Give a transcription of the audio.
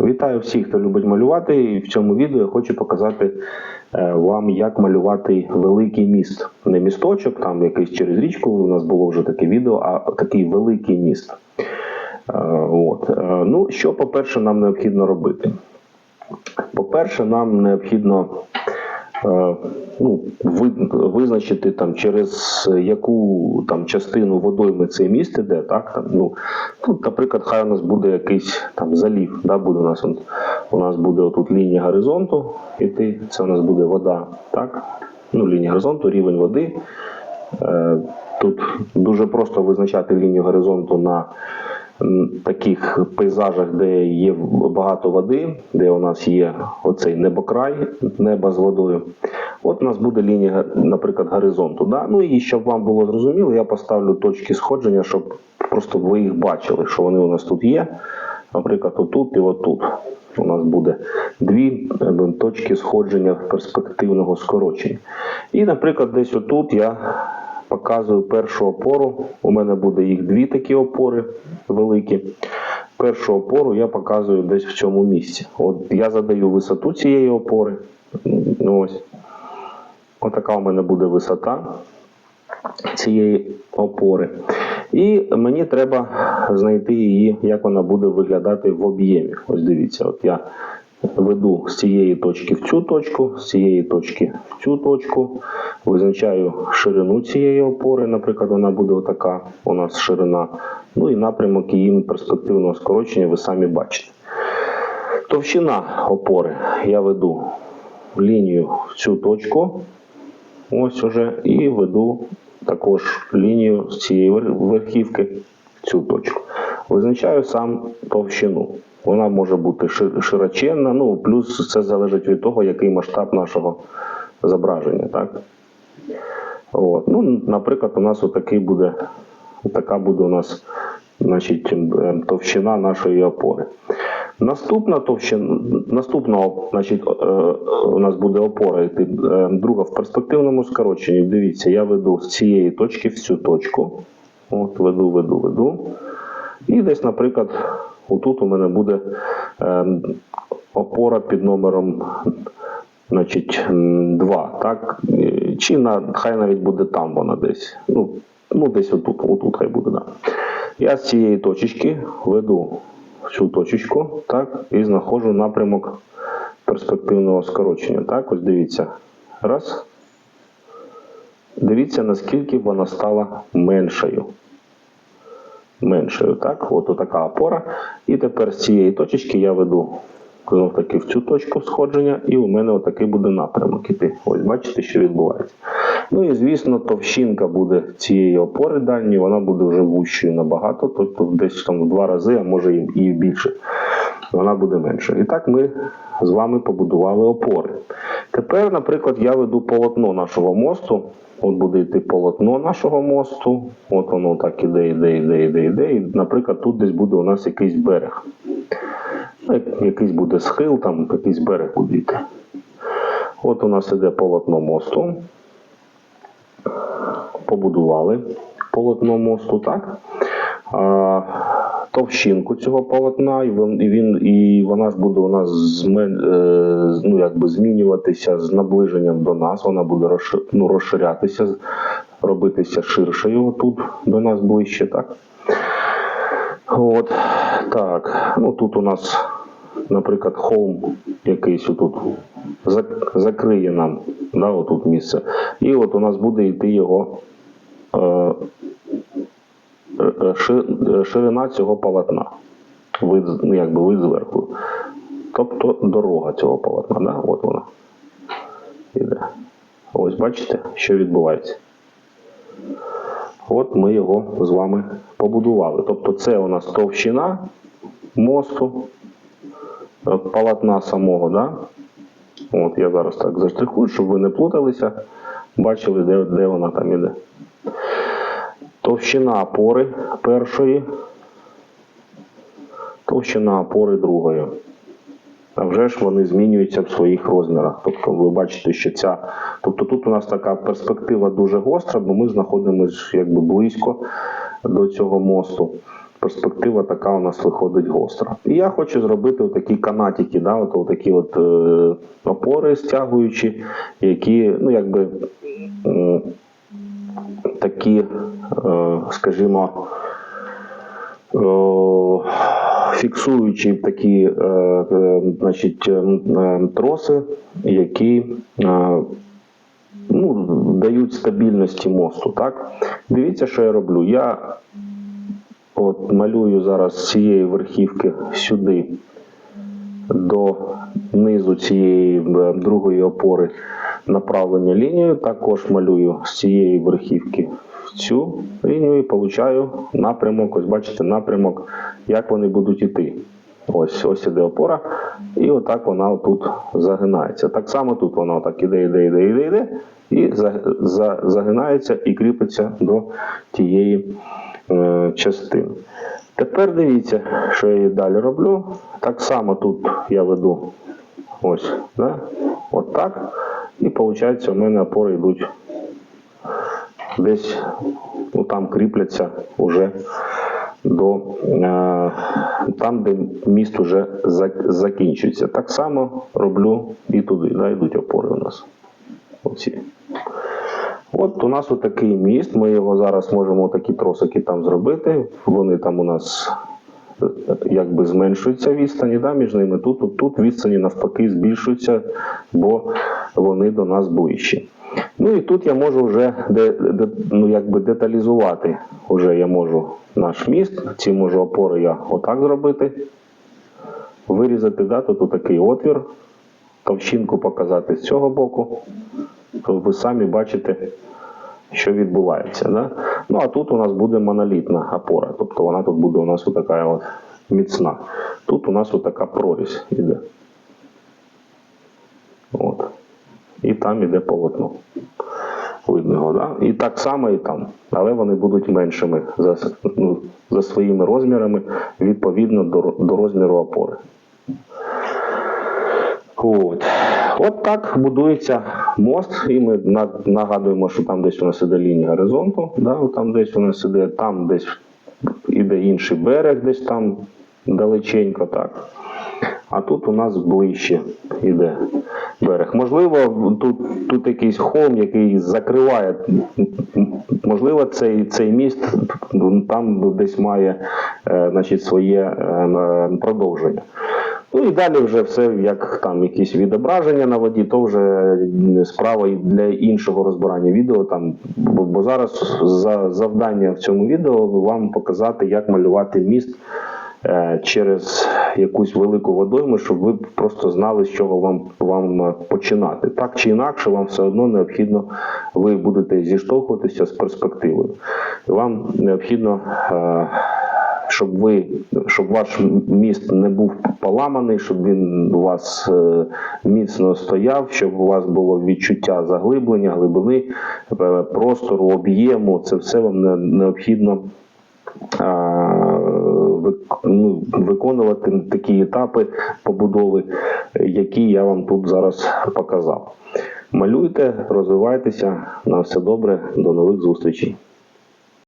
Вітаю всіх, хто любить малювати. І в цьому відео я хочу показати е, вам, як малювати великий міст. Не місточок, там якийсь через річку. У нас було вже таке відео, а такий великий міст. Е, От. Е, Ну, що, по-перше, нам необхідно робити? По-перше, нам необхідно ну, визначити там, через яку там, частину водойми цей міст іде. Так? Там, ну, ну, наприклад, хай у нас буде якийсь там залів. Да? Буде у, нас, он- у нас буде отут лінія горизонту іти, це у нас буде вода. Так? Ну, лінія горизонту, рівень води. Е, Тут дуже просто визначати лінію горизонту на таких пейзажах, де є багато води, де у нас є оцей небокрай, неба з водою. От у нас буде лінія, наприклад, горизонту. Да? Ну і щоб вам було зрозуміло, я поставлю точки сходження, щоб просто ви їх бачили, що вони у нас тут є. Наприклад, отут і отут. У нас буде дві е, точки сходження перспективного скорочення. І, наприклад, десь отут я показую першу опору. У мене буде їх дві такі опори великі. Першу опору я показую десь в цьому місці. От я задаю висоту цієї опори. Ну, Ось. Отака у мене буде висота цієї опори. І мені треба знайти її, як вона буде виглядати в об'ємі. Ось дивіться, от я веду з цієї точки в цю точку, з цієї точки в цю точку, визначаю ширину цієї опори, наприклад, вона буде отака, у нас ширина. Ну і напрямок її перспективного скорочення ви самі бачите. Товщина опори я веду лінію в цю точку, ось уже, і веду також лінію з цієї верхівки в цю точку. Визначаю сам товщину. Вона може бути широченна, ну плюс це залежить від того, який масштаб нашого зображення. Так? От. Ну, наприклад, у нас отакий буде, така буде у нас значить, ем, товщина нашої опори. Наступна товщина, наступна, значить, е, у нас буде опора йти е, друга в перспективному скороченні. Дивіться, я веду з цієї точки в цю точку. От, веду, веду, веду. І десь, наприклад, отут у мене буде е, опора під номером значить, 2. Так? Чи на, хай навіть буде там вона десь. Ну, ну десь отут, отут хай буде. Да. Я з цієї точечки веду цю точечку, так, і знаходжу напрямок перспективного скорочення. Так, ось дивіться. Раз. Дивіться, наскільки вона стала меншою. Меншою, так? От така опора. І тепер з цієї точечки я веду знов таки в цю точку сходження, і у мене отакий буде напрямок іти. Ось бачите, що відбувається. Ну і звісно, товщинка буде цієї опори дальньої, вона буде вже вущою набагато, тобто десь там в два рази, а може і більше. Вона буде менша. І так ми з вами побудували опори. Тепер, наприклад, я веду полотно нашого мосту. От буде йти полотно нашого мосту. От воно так іде, іде, іде, іде, іде. І, наприклад, тут десь буде у нас якийсь берег. Ну, Якийсь буде схил, там якийсь берег буде йти. От у нас іде полотно мосту. Побудували полотно мосту, так? А, товщинку цього полотна, і він, і вона ж буде у нас змен, е, ну, якби змінюватися з наближенням до нас. Вона буде розши, ну, розширятися, робитися ширшою тут до нас ближче, так? От так. Ну тут у нас, наприклад, холм якийсь отут закриє нам, да, отут місце. І от у нас буде йти його е, ширина цього полотна. Ну, якби вид зверху. Тобто дорога цього полотна, да? от вона. Іде. Ось бачите, що відбувається. От ми його з вами побудували. Тобто це у нас товщина мосту, е, полотна самого. Да? От я зараз так заштрихую, щоб ви не плуталися, бачили, де, де вона там іде. Товщина опори першої, товщина опори другої. А вже ж вони змінюються в своїх розмірах. Тобто ви бачите, що ця. Тобто тут у нас така перспектива дуже гостра, бо ми знаходимося якби близько до цього мосту. перспектива така у нас виходить гостра. І я хочу зробити такі канатики, да, от, такі от е, опори стягуючі, які, ну якби. м, Такі, е, скажімо, о, фіксуючи такі е, е, значить, е, е, троси, які е, ну, дають стабільності мосту. Так? Дивіться, що я роблю. Я от малюю зараз цієї верхівки сюди до низу цієї е, другої опори направлення лінію. Також малюю з цієї верхівки цю лінію і получаю напрямок. Ось бачите, напрямок, як вони будуть йти. Ось ось іде опора, і отак вона тут загинається. Так само тут вона отак іде, іде, іде, іде, іде, і за, за, загинається і кріпиться до тієї е, частини. Тепер дивіться, що я і далі роблю. Так само тут я веду ось, да? от так. І виходить, у мене опори йдуть десь ну, там кріпляться уже до е, там, де міст вже закінчується. Так само роблю і туди, да, йдуть опори у нас. Оці. От у нас отакий міст. Ми його зараз можемо такі тросики там зробити. Вони там у нас якби зменшуються відстані да, між ними. Тут, тут, відстані навпаки збільшуються, бо вони до нас ближчі. Ну і тут я можу вже де, де, ну, якби деталізувати. Уже я можу наш міст. Ці можу опори я отак зробити. Вирізати, да, тут такий отвір, товщинку показати з цього боку. То ви самі бачите, що відбувається. Да? Ну а тут у нас буде монолітна опора, тобто вона тут буде у нас отака от міцна. Тут у нас отака прорізь іде. От. І там іде полотно. Видно його, да? І так само і там. Але вони будуть меншими за, ну, за своїми розмірами відповідно до, до розміру опори. От. От так будується мост, і ми нагадуємо, що там десь у нас іде лінія горизонту, да? там десь у нас іде, там десь іде інший берег, десь там далеченько, так. А тут у нас ближче іде берег. Можливо, тут, тут якийсь холм, який закриває. Можливо, цей, цей міст там десь має е, значить, своє е, продовження. Ну і далі вже все як там якісь відображення на воді, то вже справа для іншого розбирання відео. Там бо, зараз за завдання в цьому відео вам показати, як малювати міст е, через якусь велику водойму, щоб ви просто знали, з чого вам, вам е, починати. Так чи інакше, вам все одно необхідно, ви будете зіштовхуватися з перспективою. Вам необхідно. Щоб ви, щоб ваш міст не був поламаний, щоб він у вас е, міцно стояв, щоб у вас було відчуття заглиблення, глибини, е, простору, об'єму. Це все вам необхідно ну, виконувати такі етапи побудови, які я вам тут зараз показав. Малюйте, розвивайтеся. На все добре, до нових зустрічей.